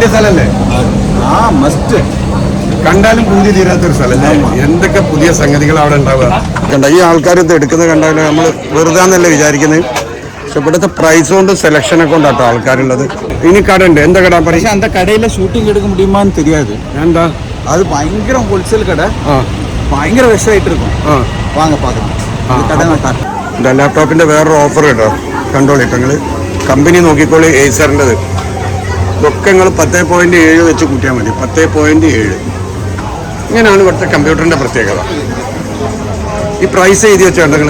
കാണേണ്ട സ്ഥലല്ലേ ആ മസ്റ്റ് കണ്ടാലും പൂതി തീരാത്തൊരു സ്ഥലല്ലേ എന്തൊക്കെ പുതിയ സംഗതികൾ അവിടെ ഉണ്ടാവുക കണ്ട ഈ ആൾക്കാർ ഇത് എടുക്കുന്നത് കണ്ടാലും നമ്മൾ വെറുതെ എന്നല്ലേ വിചാരിക്കുന്നത് പക്ഷെ ഇവിടുത്തെ പ്രൈസ് കൊണ്ട് സെലക്ഷനൊക്കെ കൊണ്ടാട്ടോ ആൾക്കാരുള്ളത് ഇനി കട ഉണ്ട് എന്താ കട പക്ഷെ പറയും அந்த கடையில ஷூட்டிங் எடுக்க முடியுமான்னு தெரியாது എന്താ அது பயங்கர ஹோல்சேல் கடை ആ பயங்கர ரஷ் ஆயிட்டு இருக்கும் ആ வாங்க பார்க்கலாம் இந்த கடை நான் காட்டுறேன் എന്താ ലാപ്ടോപ്പിന്റെ വേറൊരു ഓഫർ കേട്ടോ കണ്ടോളിട്ടോ നിങ്ങൾ കമ്പനി നോക്കിക്കോളി ഏസറിൻ്റെത് ഇതൊക്കെ നിങ്ങൾ പത്ത് പോയിന്റ് ഏഴ് വെച്ച് കൂട്ടിയാൽ മതി. പത്ത് പോയിന്റ് ഏഴ്. ഇങ്ങനെയാണ് ഇവിടുത്തെ കമ്പ്യൂട്ടറിന്റെ പ്രത്യേകത. ഈ പ്രൈസ് എഴുതി വെച്ചാൽ നിങ്ങൾ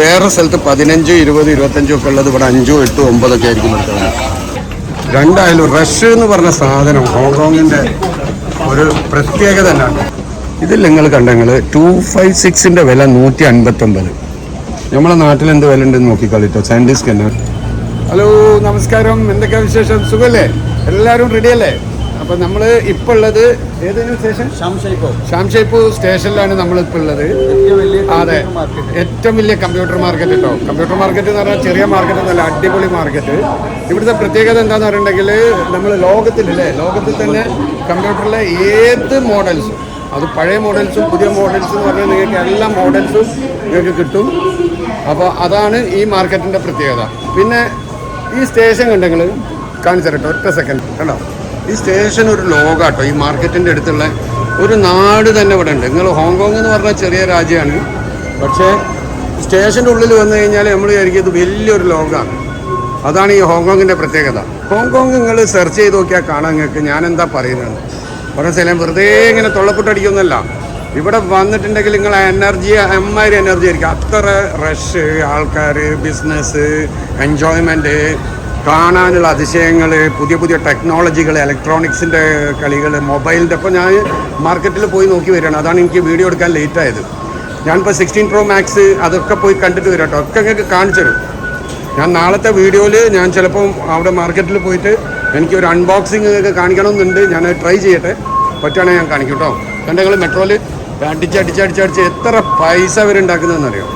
വേറെ സ്ഥലത്ത് പതിനഞ്ച് ഇരുപത് ഇരുപത്തഞ്ചും ഒക്കെ ഉള്ളത് ഇവിടെ അഞ്ചോ എട്ടോ ഒമ്പതൊക്കെ ആയിരിക്കും എടുക്കുന്നത് രണ്ടായാലും റഷ് എന്ന് പറഞ്ഞ സാധനം ഹോങ്കോങ്ങിന്റെ ഒരു പ്രത്യേകത തന്നെയാണ് ഇതിൽ നിങ്ങൾ കണ്ടങ്ങൾ ടു ഫൈവ് സിക്സിന്റെ വില നൂറ്റി അൻപത്തൊമ്പത്. നമ്മളെ നാട്ടിൽ എന്ത് വില ഉണ്ടെന്ന് നോക്കിക്കളിട്ടോ സാൻഡി സ്കാനർ ഹലോ നമസ്കാരം. എന്തൊക്കെ വിശേഷം? സുഖല്ലേ? എല്ലാവരും റെഡിയല്ലേ അപ്പം നമ്മൾ ഇപ്പോൾ ഉള്ളത് ഏതെങ്കിലും സ്റ്റേഷൻ ഷാംഷൈപ്പൂർ സ്റ്റേഷനിലാണ് നമ്മൾ ഇപ്പോൾ ഉള്ളത് അതെ. ഏറ്റവും വലിയ കമ്പ്യൂട്ടർ മാർക്കറ്റ് കേട്ടോ കമ്പ്യൂട്ടർ മാർക്കറ്റ് എന്ന് പറഞ്ഞാൽ ചെറിയ മാർക്കറ്റ് എന്നല്ല അടിപൊളി മാർക്കറ്റ് ഇവിടുത്തെ പ്രത്യേകത എന്താണെന്ന് പറഞ്ഞിട്ടുണ്ടെങ്കിൽ നമ്മൾ ലോകത്തിലല്ലേ? ലോകത്തിൽ തന്നെ കമ്പ്യൂട്ടറിലെ ഏത് മോഡൽസും അത് പഴയ മോഡൽസും പുതിയ മോഡൽസും എന്ന് പറഞ്ഞാൽ നിങ്ങൾക്ക് എല്ലാ മോഡൽസും നിങ്ങൾക്ക് കിട്ടും. അപ്പോൾ അതാണ് ഈ മാർക്കറ്റിന്റെ പ്രത്യേകത. പിന്നെ ഈ സ്റ്റേഷൻ കണ്ടെങ്കിൽ കാണിച്ചു തരട്ടെ ഒറ്റ സെക്കൻഡ് കണ്ടോ? ഈ സ്റ്റേഷൻ ഒരു ലോകാട്ടോ. ഈ മാർക്കറ്റിന്റെ അടുത്തുള്ള ഒരു നാട് തന്നെ ഇവിടെ ഉണ്ട്. നിങ്ങൾ ഹോങ്കോങ് എന്ന് പറഞ്ഞാൽ ചെറിയ രാജ്യമാണ്. പക്ഷേ സ്റ്റേഷന്റെ ഉള്ളിൽ വന്നു കഴിഞ്ഞാൽ നമ്മൾ വിചാരിക്കും ഇത് വലിയൊരു ലോകമാണ് അതാണ് ഈ ഹോങ്കോങ്ങിന്റെ പ്രത്യേകത. ഹോങ്കോങ് നിങ്ങൾ സെർച്ച് ചെയ്ത് നോക്കിയാൽ കാണാൻ നിങ്ങൾക്ക് എന്താ പറയുന്നത്? കുറേ സ്ഥലം വെറുതെ ഇങ്ങനെ തൊള്ളപ്പൊട്ടടിക്കൊന്നുമല്ല ഇവിടെ വന്നിട്ടുണ്ടെങ്കിൽ നിങ്ങൾ എനർജി അമ്മാരി എനർജി ആയിരിക്കും. അത്ര റഷ് ആൾക്കാർ ബിസിനസ് എൻജോയ്മെന്റ് കാണാനുള്ള അതിശയങ്ങൾ പുതിയ പുതിയ ടെക്നോളജികൾ ഇലക്ട്രോണിക്സിന്റെ കളികൾ മൊബൈലിന്റെ ഇപ്പോൾ ഞാൻ മാർക്കറ്റിൽ പോയി നോക്കി വരികയാണ്. അതാണ് എനിക്ക് വീഡിയോ എടുക്കാൻ ലേറ്റ് ആയത്. ഞാനിപ്പോൾ സിക്സ്റ്റീൻ പ്രോ മാക്സ് അതൊക്കെ പോയി കണ്ടിട്ട് വരാം കേട്ടോ ഒക്കെ നിങ്ങൾക്ക് കാണിച്ചു തരും. ഞാൻ നാളത്തെ വീഡിയോയിൽ ഞാൻ ചിലപ്പോൾ അവിടെ മാർക്കറ്റിൽ പോയിട്ട് എനിക്ക് ഒരു അൺബോക്സിങ് ഒക്കെ കാണിക്കണമെന്നുണ്ട്. ഞാൻ ട്രൈ ചെയ്യട്ടെ. പറ്റുകയാണെങ്കിൽ ഞാൻ കാണിക്കും കേട്ടോ കണ്ടെങ്കിൽ മെട്രോയിൽ അടിച്ച് അടിച്ച് അടിച്ച് അടിച്ച് എത്ര പൈസ അവരുണ്ടാക്കുന്നതെന്നറിയോ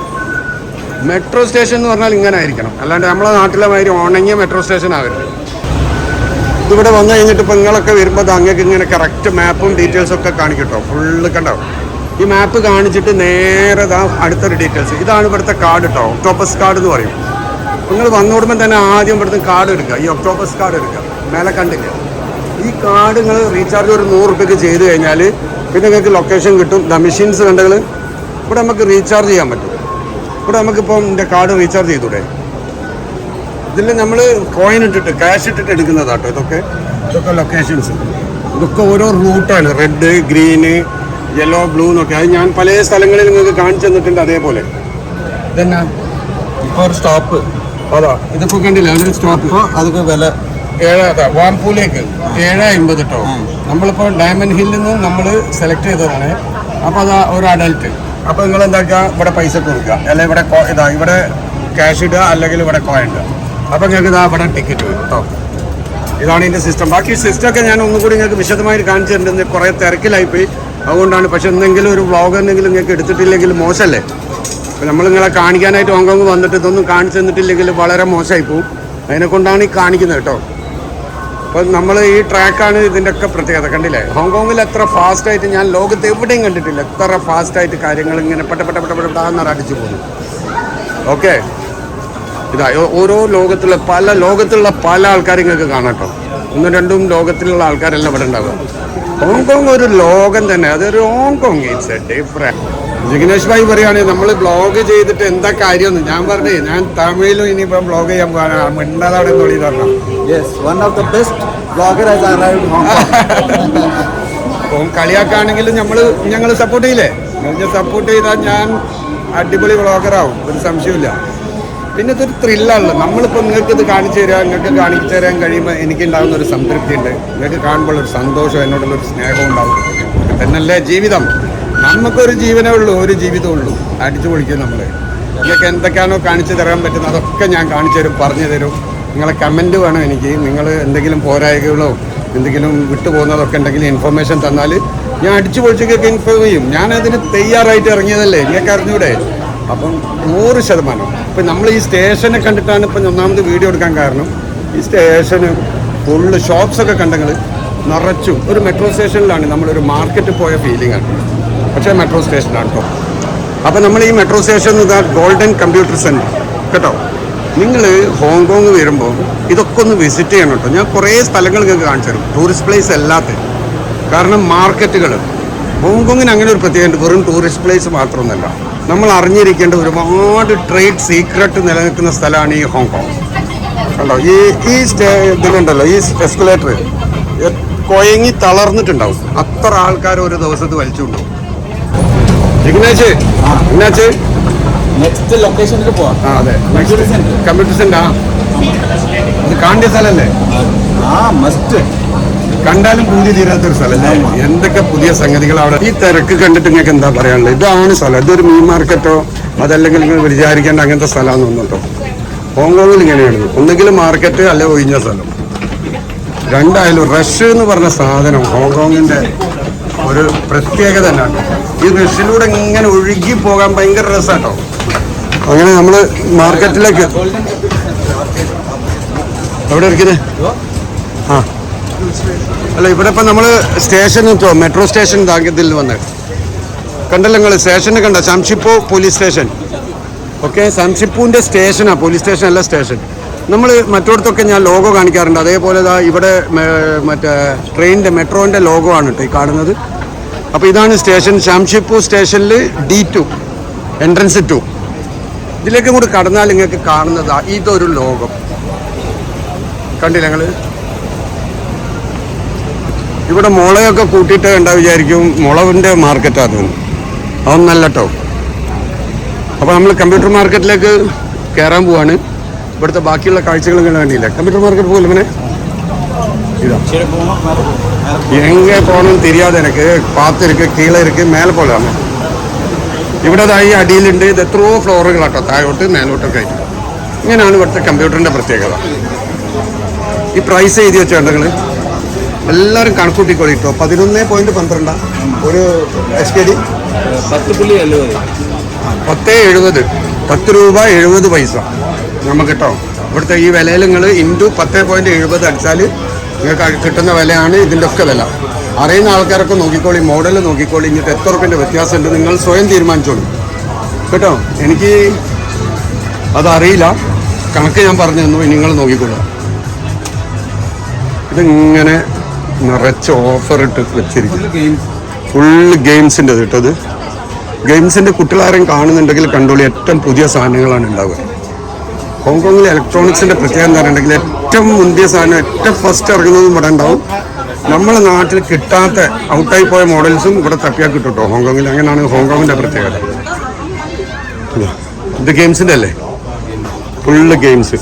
മെട്രോ സ്റ്റേഷൻ എന്ന് പറഞ്ഞാൽ ഇങ്ങനെ ആയിരിക്കണം അല്ലാണ്ട് നമ്മളെ നാട്ടിലെ മാതിരി ഉണങ്ങിയ മെട്രോ സ്റ്റേഷൻ ആവരുത് ഇതിവിടെ വന്നു കഴിഞ്ഞിട്ട് ഇപ്പം നിങ്ങളൊക്കെ വരുമ്പോൾ അങ്ങേക്ക് ഇങ്ങനെ കറക്റ്റ് മാപ്പും ഡീറ്റെയിൽസും ഒക്കെ കാണിക്കട്ടോ. ഫുള്ള് കണ്ടോ? ഈ മാപ്പ് കാണിച്ചിട്ട് നേരെ ദാ അടുത്തൊരു ഡീറ്റെയിൽസ് ഇതാണ് ഇവിടുത്തെ കാർഡ് കേട്ടോ ഒക്ടോപ്പസ് കാർഡ് എന്ന് പറയും. നിങ്ങൾ വന്നോടുമ്പോൾ തന്നെ ആദ്യം ഇവിടുത്തെ കാർഡ് എടുക്കുക. ഈ ഒക്ടോപ്പസ് കാർഡ് എടുക്കുക. മേലെ കണ്ടില്ല? ഈ കാർഡ് നിങ്ങൾ റീചാർജ് ഒരു നൂറ് റുപ്യക്ക് ചെയ്ത് കഴിഞ്ഞാൽ പിന്നെ നിങ്ങൾക്ക് ലൊക്കേഷൻ കിട്ടും. ദ മെഷീൻസ് കണ്ടകൾ ഇവിടെ നമുക്ക് റീചാർജ് ചെയ്യാൻ പറ്റും. ഇവിടെ നമുക്കിപ്പം എന്റെ കാർഡ് റീചാർജ് ചെയ്തൂടെ? ഇതിൽ നമ്മൾ കോയിൻ ഇട്ടിട്ട് ക്യാഷ് ഇട്ടിട്ട് എടുക്കുന്നതാട്ടോ ഇതൊക്കെ. ഇതൊക്കെ ലൊക്കേഷൻസ് ഇതൊക്കെ ഓരോ റൂട്ടാണ് റെഡ് ഗ്രീന് യെല്ലോ ബ്ലൂ എന്നൊക്കെ. അത് ഞാൻ പല സ്ഥലങ്ങളിൽ നിങ്ങൾക്ക് കാണിച്ചു തന്നിട്ടുണ്ട് അതേപോലെ. ഇതെന്നാ? ഇപ്പോൾ ഒരു സ്റ്റോപ്പ് അതാ. ഇതൊക്കെ കണ്ടില്ല? അതൊരു സ്റ്റോപ്പ് അതൊക്കെ വില ഏഴ് വാംപൂലേക്ക് ഏഴ് അമ്പത് കേട്ടോ നമ്മളിപ്പോൾ ഡയമണ്ട് ഹില്ലിൽ നിന്ന് നമ്മൾ സെലക്ട് ചെയ്തതാണ്. അപ്പോൾ അതാ ഒരു അഡൽട്ട് അപ്പോൾ നിങ്ങൾ എന്താക്കുക ഇവിടെ പൈസ കൊടുക്കുക. അല്ലെങ്കിൽ ഇവിടെ ഇതാ ഇവിടെ ക്യാഷ് ഇടുക അല്ലെങ്കിൽ ഇവിടെ കോയിൻ ഇടുക. അപ്പോൾ നിങ്ങൾക്ക് ഇതാ ഇവിടെ ടിക്കറ്റ് വരും കേട്ടോ ഇതാണ് ഇതിന്റെ സിസ്റ്റം ബാക്കി സിസ്റ്റം ഒക്കെ ഞാൻ ഒന്നുകൂടി നിങ്ങൾക്ക് വിശദമായി കാണിച്ചു തരുന്നത് കുറേ തിരക്കിലായിപ്പോയി. അതുകൊണ്ടാണ് പക്ഷെ എന്തെങ്കിലും ഒരു വ്ളോഗ് എന്തെങ്കിലും നിങ്ങൾക്ക് എടുത്തിട്ടില്ലെങ്കിൽ മോശമല്ലേ? അപ്പോൾ നമ്മൾ നിങ്ങളെ കാണിക്കാനായിട്ട് ഹോങ്കോങ് വന്നിട്ട് ഇതൊന്നും കാണിച്ചു തന്നിട്ടില്ലെങ്കിൽ വളരെ മോശമായി പോകും അതിനെക്കൊണ്ടാണ് ഈ കാണിക്കുന്നത് കേട്ടോ അപ്പോൾ നമ്മൾ ഈ ട്രാക്കാണ് ഇതിന്റെയൊക്കെ പ്രത്യേകത. കണ്ടില്ലേ? ഹോങ്കോങ്ങിൽ എത്ര ഫാസ്റ്റായിട്ട് ഞാൻ ലോകത്ത് എവിടെയും കണ്ടിട്ടില്ല. എത്ര ഫാസ്റ്റായിട്ട് കാര്യങ്ങൾ ഇങ്ങനെ പെട്ട പെട്ട പെട്ട പെട്ട പെട്ടാന്ന് അടിച്ചു പോകുന്നു ഓക്കെ ഇതാ ഓരോ ലോകത്തുള്ള പല ലോകത്തുള്ള പല ആൾക്കാരും നിങ്ങൾക്ക് കാണാം കേട്ടോ. ഒന്നും രണ്ടും ലോകത്തിലുള്ള ആൾക്കാരെല്ലാം ഇവിടെ ഉണ്ടാവുക. ഹോങ്കോങ് ഒരു ലോകം തന്നെ അതൊരു Hong Kong. It's a different Jignesh bhai പറയുകയാണെങ്കിൽ നമ്മൾ ബ്ലോഗ് ചെയ്തിട്ട് എന്താ കാര്യമെന്ന് ഞാൻ പറഞ്ഞേ ഞാൻ തമിഴിലും ഇനിയിപ്പോൾ ബ്ലോഗ് ചെയ്യാൻ പോകാനാണ് മിണ്ടാതെ തൊളി തരണം yes one of the best blogger Hong കളിയാക്കാണെങ്കിലും നമ്മൾ ഞങ്ങൾ സപ്പോർട്ട് ചെയ്യില്ലേ? സപ്പോർട്ട് ചെയ്താൽ ഞാൻ അടിപൊളി ബ്ലോഗറാവും ഒരു സംശയമില്ല പിന്നെ ഇതൊരു ത്രില്ലാണ് നമ്മളിപ്പോൾ നിങ്ങൾക്ക് ഇത് കാണിച്ചു തരാം നിങ്ങൾക്ക് കാണിച്ചു തരാൻ കഴിയുമ്പോൾ എനിക്കുണ്ടാകുന്ന ഒരു സംതൃപ്തി ഉണ്ട് നിങ്ങൾക്ക് കാണുമ്പോൾ ഒരു സന്തോഷം എന്നോടുള്ള ഒരു സ്നേഹം ഉണ്ടാവും. എന്നല്ലേ ജീവിതം? നമുക്കൊരു ജീവനേ ഉള്ളൂ ഒരു ജീവിതമേ ഉള്ളൂ. അടിച്ചു പൊളിക്കും നമ്മൾ നിങ്ങൾക്ക് എന്തൊക്കെയാണോ കാണിച്ചു തരാൻ പറ്റുന്നത് അതൊക്കെ ഞാൻ കാണിച്ചു തരും പറഞ്ഞു തരും. നിങ്ങളെ കമന്റ് വേണം എനിക്ക്. നിങ്ങൾ എന്തെങ്കിലും പോരായകളോ എന്തെങ്കിലും വിട്ടുപോകുന്നതൊക്കെ ഉണ്ടെങ്കിൽ ഇൻഫർമേഷൻ തന്നാൽ ഞാൻ അടിച്ചു പൊളിച്ചൊക്കെ ഇൻഫോം ചെയ്യും. ഞാനതിന് തയ്യാറായിട്ട് ഇറങ്ങിയതല്ലേ? നിങ്ങൾക്ക് അറിഞ്ഞൂടെ? അപ്പം നൂറ് ശതമാനം. ഇപ്പം നമ്മൾ ഈ സ്റ്റേഷനെ കണ്ടിട്ടാണ് ഇപ്പം ഒന്നാമത് വീഡിയോ എടുക്കാൻ കാരണം. ഈ സ്റ്റേഷന് ഫുള്ള് ഷോപ്സൊക്കെ കണ്ടങ്ങൾ നിറച്ചും. ഒരു മെട്രോ സ്റ്റേഷനിലാണ് നമ്മളൊരു മാർക്കറ്റ് പോയ ഫീലിംഗ് ആണ്. പക്ഷേ മെട്രോ സ്റ്റേഷനാണ് കേട്ടോ അപ്പോൾ നമ്മൾ ഈ മെട്രോ സ്റ്റേഷൻ ഇതാ ഗോൾഡൻ കമ്പ്യൂട്ടർ സെന്റർ കേട്ടോ? നിങ്ങൾ ഹോങ്കോങ് വരുമ്പോൾ ഇതൊക്കെ ഒന്ന് വിസിറ്റ് ചെയ്യണം കേട്ടോ ഞാൻ കുറേ സ്ഥലങ്ങൾ നിങ്ങൾക്ക് കാണിച്ചു തരും. ടൂറിസ്റ്റ് പ്ലേസ് അല്ലാത്ത. കാരണം മാർക്കറ്റുകൾ ഹോങ്കോങ്ങിന് അങ്ങനെ ഒരു പ്രത്യേകത വെറും ടൂറിസ്റ്റ് പ്ലേസ് മാത്രമൊന്നുമല്ല നമ്മൾ അറിഞ്ഞിരിക്കേണ്ട ഒരുപാട് ട്രേഡ് സീക്രട്ട് നിലനിൽക്കുന്ന സ്ഥലമാണ് ഈ ഹോങ്കോങ് കണ്ടോ? ഈ ഈ സ്റ്റേ ഇതിലുണ്ടല്ലോ ഈ എസ്കുലേറ്റർ കൊയങ്ങി തളർന്നിട്ടുണ്ടാവും. അത്ര ആൾക്കാർ ഒരു ദിവസത്ത് വലിച്ചുകൊണ്ടുപോകും നെക്സ്റ്റ് ലൊക്കേഷനിൽ പോവാം. അതെ. Center. കമ്പ്യൂട്ടർ സെന്റർ ആ. അത് കാണ്ടിയ സ്ഥലമല്ലേ ആ മസ്റ്റ് കണ്ടാലും പൂതി തീരാത്തൊരു സ്ഥലം. എന്തൊക്കെ പുതിയ സംഗതികൾ അവിടെ ഈ തിരക്ക് കണ്ടിട്ട് നിങ്ങൾക്ക് എന്താ പറയാനുള്ളത്? ഇതാണ് സ്ഥലം. ഇതൊരു മീൻ മാർക്കറ്റോ അതല്ലെങ്കിൽ നിങ്ങൾ വിചാരിക്കേണ്ട അങ്ങനത്തെ സ്ഥലമാണെന്ന് കേട്ടോ ഹോങ്കോങ്ങിൽ ഇങ്ങനെയാണ് ഒന്നുകിൽ മാർക്കറ്റ് അല്ല ഒഴിഞ്ഞ സ്ഥലം. രണ്ടായാലും റഷ് എന്ന് പറഞ്ഞ സാധനം ഹോങ്കോങ്ങിന്റെ ഒരു പ്രത്യേകത തന്നെയാണ്. ഈ റഷിലൂടെ ഇങ്ങനെ ഒഴുകി പോകാൻ ഭയങ്കര രസമാട്ടോ അങ്ങനെ നമ്മൾ മാർക്കറ്റിലേക്ക് എവിടെ ഇരിക്കുന്നത് അല്ല ഇവിടെ ഇപ്പം നമ്മൾ സ്റ്റേഷൻ മെട്രോ സ്റ്റേഷൻ താങ്കത്തിൽ വന്ന്. കണ്ടല്ലോ നിങ്ങൾ സ്റ്റേഷൻ കണ്ട? Sham Shui Po police station. Okay? ശംഷിപ്പൂവിന്റെ സ്റ്റേഷനാണ് പോലീസ് സ്റ്റേഷൻ അല്ല സ്റ്റേഷൻ. നമ്മൾ മറ്റോടത്തൊക്കെ ഞാൻ ലോഗോ കാണിക്കാറുണ്ട്. അതേപോലെ ഇതാ ഇവിടെ മറ്റേ ട്രെയിനിന്റെ മെട്രോന്റെ ലോഗോ ആണ് കേട്ടോ ഈ കാണുന്നത്. അപ്പോൾ ഇതാണ് സ്റ്റേഷൻ. ശംഷിപ്പൂർ സ്റ്റേഷനിൽ ഡി ടു എൻട്രൻസ് ടു. ഇതിലേക്കും കൂടി കടന്നാൽ നിങ്ങൾക്ക് കാണുന്നത് ഇതൊരു ലോകം കണ്ടില്ല ഞങ്ങൾ ഇവിടെ മുളയൊക്കെ കൂട്ടിയിട്ട് കണ്ടാ വിചാരിക്കും? മുളവിന്റെ മാർക്കറ്റാണ് അതൊന്നും അതൊന്നല്ല കേട്ടോ അപ്പോൾ നമ്മൾ കമ്പ്യൂട്ടർ മാർക്കറ്റിലേക്ക് കയറാൻ പോവാണ്. ഇവിടുത്തെ ബാക്കിയുള്ള കാഴ്ചകളും കണ്ടില്ല? കമ്പ്യൂട്ടർ മാർക്കറ്റ് പോകില്ല പിന്നെ എങ്ങനെ പോകണം തിരിയാതെ എനിക്ക്. പാത്തിരിക്ക് കീഴിലിരിക്ക് മേലെ പോലെയാണ് ഇവിടെ ഈ അടിയിലുണ്ട്. ഇത് എത്രയോ ഫ്ലോറുകളാട്ടോ. താഴോട്ട് മേലോട്ടൊക്കെ ആയിട്ട്. ഇങ്ങനെയാണ് ഇവിടുത്തെ കമ്പ്യൂട്ടറിന്റെ പ്രത്യേകത. ഈ പ്രൈസ് എഴുതി വെച്ചോ നിങ്ങൾ എല്ലാവരും കണക്കൂട്ടിക്കോളി കേട്ടോ. പതിനൊന്ന് പോയിന്റ് പന്ത്രണ്ടാ. ഒരു എസ് കെ ഡി പത്ത് പുള്ളി എഴുപത്. പത്ത് എഴുപത് പത്ത് രൂപ എഴുപത് പൈസ. നമുക്ക് കേട്ടോ ഇവിടുത്തെ ഈ വിലയിൽ നിങ്ങൾ ഇന്റു പത്ത് പോയിന്റ് എഴുപത് അടിച്ചാൽ നിങ്ങൾക്ക് കിട്ടുന്ന വിലയാണ് ഇതിന്റെ ഒക്കെ വില. അറിയുന്ന ആൾക്കാരൊക്കെ നോക്കിക്കോളി മോഡൽ നോക്കിക്കോളി. ഇങ്ങനത്തെ എത്ര റുപ്യന്റെ വ്യത്യാസമുണ്ട് നിങ്ങൾ സ്വയം തീരുമാനിച്ചോളൂ. കേട്ടോ? എനിക്ക് അതറിയില്ല. കണക്ക് ഞാൻ പറഞ്ഞു തന്നു. നിങ്ങൾ നോക്കിക്കോളൂ. ഇതിങ്ങനെ നിറച്ച് ഓഫർ ഇട്ട് വെച്ചിരിക്കും ഫുൾ ഗെയിംസിന്റെ ഇട്ടത്. ഗെയിംസിന്റെ കുട്ടികളാരെയും കാണുന്നുണ്ടെങ്കിൽ കണ്ടോളി ഏറ്റവും പുതിയ സാധനങ്ങളാണ് ഉണ്ടാവുക. ഹോങ്കോങ്ങിലെ ഇലക്ട്രോണിക്സിന്റെ പ്രത്യേകത പറയുണ്ടെങ്കിൽ ഏറ്റവും മുന്തിയ സാധനം ഏറ്റവും ഫസ്റ്റ് ഇറങ്ങുന്നതും ഇവിടെ ഉണ്ടാവും. നമ്മളെ നാട്ടിൽ കിട്ടാത്ത ഔട്ടായി പോയ മോഡൽസും ഇവിടെ തപ്പിയാൽ കിട്ടും കേട്ടോ ഹോങ്കോങ്ങിൽ അങ്ങനെയാണ് ഹോങ്കോങ്ങിന്റെ പ്രത്യേകത. ഇതാ. ഇത് ഗെയിംസിന്റെ അല്ലേ? ഫുള്ള് ഗെയിംസ്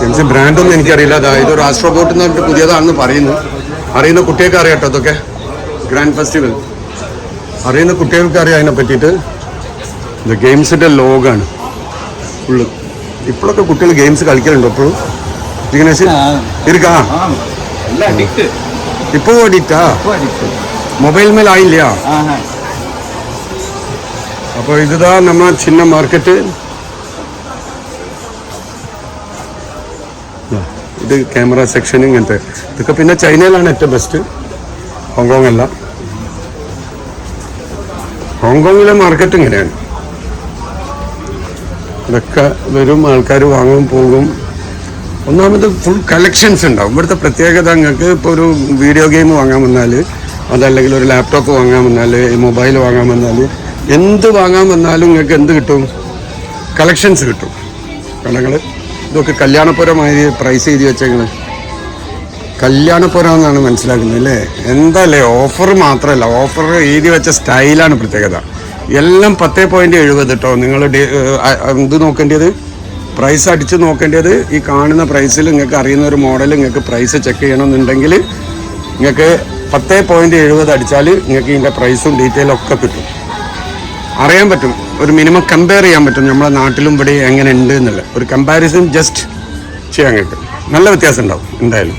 ഗെയിംസ് ബ്രാൻഡൊന്നും എനിക്കറിയില്ല. അതായത് ഒരു ആസ്ട്രോബോട്ട് എന്ന് പറഞ്ഞിട്ട് പുതിയതാണെന്ന് പറയുന്നു. അറിയുന്ന കുട്ടികൾക്ക് അറിയാം കേട്ടോ അതൊക്കെ ഗ്രാൻഡ് ഫെസ്റ്റിവൽ അറിയുന്ന കുട്ടികൾക്ക് അറിയാം അതിനെ പറ്റിയിട്ട്. ഇത് ഗെയിംസിന്റെ ലോഗാണ്. ഫുള്ള്. ഇപ്പോഴൊക്കെ കുട്ടികൾ ഗെയിംസ് കളിക്കലുണ്ടോ ഇപ്പോഴും? ജിഗ്നേഷ് ഇരിക്കാ. അഡിക്റ്റ് ഇപ്പോൾ ഓടിട്ടാ ഇപ്പോൾ മൊബൈൽ മേലായില്ല അപ്പോൾ ഇതാ നമ്മ ചിന്ന മാർക്കറ്റ് ഇത് ക്യാമറ സെക്ഷൻ ഇങ്ങനത്തെ. ഇതൊക്കെ പിന്നെ ചൈനയിലാണ് ഏറ്റവും ബെസ്റ്റ് ഹോങ്കോങ് അല്ല ഹോങ്കോങ്ങിലെ മാർക്കറ്റ് ഇങ്ങനെയാണ്. ഇതൊക്കെ വരും ആൾക്കാർ വാങ്ങും പോകും. ഒന്നാമത് ഫുൾ കളക്ഷൻസ് ഉണ്ടാവും. ഇവിടുത്തെ പ്രത്യേകത നിങ്ങൾക്ക് ഇപ്പോൾ ഒരു വീഡിയോ ഗെയിം വാങ്ങാൻ വന്നാൽ അതല്ലെങ്കിൽ ഒരു ലാപ്ടോപ്പ് വാങ്ങാൻ വന്നാൽ മൊബൈൽ വാങ്ങാൻ വന്നാൽ എന്ത് വാങ്ങാൻ വന്നാലും നിങ്ങൾക്ക് എന്ത് കിട്ടും? കളക്ഷൻസ് കിട്ടും. കണങ്ങൾ ഇതൊക്കെ കല്യാണപുരമായി പ്രൈസ് എഴുതി വെച്ചേക്കണ്. കല്യാണപുരം എന്നാണ് മനസ്സിലാക്കുന്നത് അല്ലേ? എന്തല്ലേ? ഓഫർ മാത്രമല്ല ഓഫർ എഴുതി വെച്ച സ്റ്റൈലാണ് പ്രത്യേകത. എല്ലാം പത്തേ പോയിന്റ് എഴുപത് കേട്ടോ നിങ്ങൾ ഇത് നോക്കേണ്ടത്? പ്രൈസ് അടിച്ച് നോക്കേണ്ടത് ഈ കാണുന്ന പ്രൈസിൽ നിങ്ങൾക്ക് അറിയുന്ന ഒരു മോഡൽ നിങ്ങൾക്ക് പ്രൈസ് ചെക്ക് ചെയ്യണമെന്നുണ്ടെങ്കിൽ നിങ്ങൾക്ക് പത്തേ പോയിന്റ് എഴുപത് അടിച്ചാൽ നിങ്ങൾക്ക് ഇതിന്റെ പ്രൈസും ഡീറ്റെയിലും ഒക്കെ കിട്ടും. അറിയാൻ പറ്റും. ഒരു മിനിമം കമ്പയർ ചെയ്യാൻ പറ്റും. നമ്മുടെ നാട്ടിലും ഇവിടെ എങ്ങനെ ഉണ്ട് എന്നുള്ള. ഒരു കമ്പാരിസൺ ജസ്റ്റ് ചെയ്യാൻ കിട്ടും. നല്ല വ്യത്യാസം ഉണ്ടാവും എന്തായാലും.